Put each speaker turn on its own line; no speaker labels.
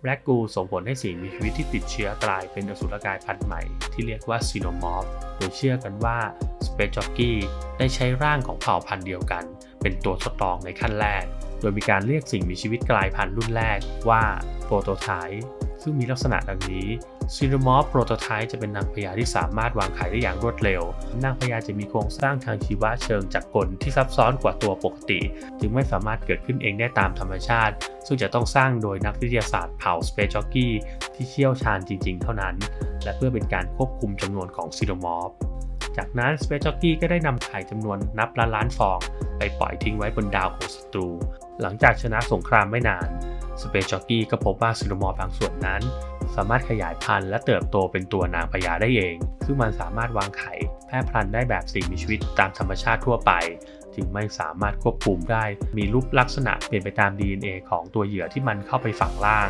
แบล็กกูส่งผลให้สิ่งมีชีวิตที่ติดเชื้อกลายเป็นอสุรกายพันธุ์ใหม่ที่เรียกว่าซีโนมอร์ฟโดยเชื่อกันว่าสเปจ j อกกี้ได้ใช้ร่างของเผ่าพันธุ์เดียวกัน เป็นตัวทดลองในขั้นแรก โดยมีการเรียกสิ่งมีชีวิตกลายพันธุ์รุ่นแรกว่าโปรโตไทป์ ซึ่งมีลักษณะดังนี้ซีโนมอร์ฟโปรโตไทป์จะเป็นนางพญาที่สามารถวางไข่ได้อย่างรวดเร็ว นางพญาจะมีโครงสร้างทางชีวะเชิงจักรกลที่ซับซ้อนกว่าตัวปกติ จึงไม่สามารถเกิดขึ้นเองได้ตามธรรมชาติ ซึ่งจะต้องสร้างโดยนักวิทยาศาสตร์เผ่าสเปจ j อกกี้ที่เชี่ยวชาญจริง ๆ เท่านั้น และเพื่อเป็นการควบคุมจำนวนของซีโนมอร์ฟจากนั้นสเปจ j อกกี้ก็ได้นำไข่จำนวนนับล้านล้านฟอง ไปปล่อยทิ้งไว้บนดาวของศัตรู หลังจากชนะสงครามไม่นาน สเปจ็อกกี้ก็พบว่าซิโนมอร์บางส่วนนั้น สามารถขยายพันธุ์และเติบโตเป็นตัวนางพญาได้เอง ซึ่งมันสามารถวางไข่แพร่พันธุ์ได้แบบสิ่งมีชีวิตตามธรรมชาติทั่วไป จึงไม่สามารถควบคุมได้ มีรูปลักษณะเปลี่ยนไปตาม DNA ของตัวเหยื่อที่มันเข้าไปฝังล่าง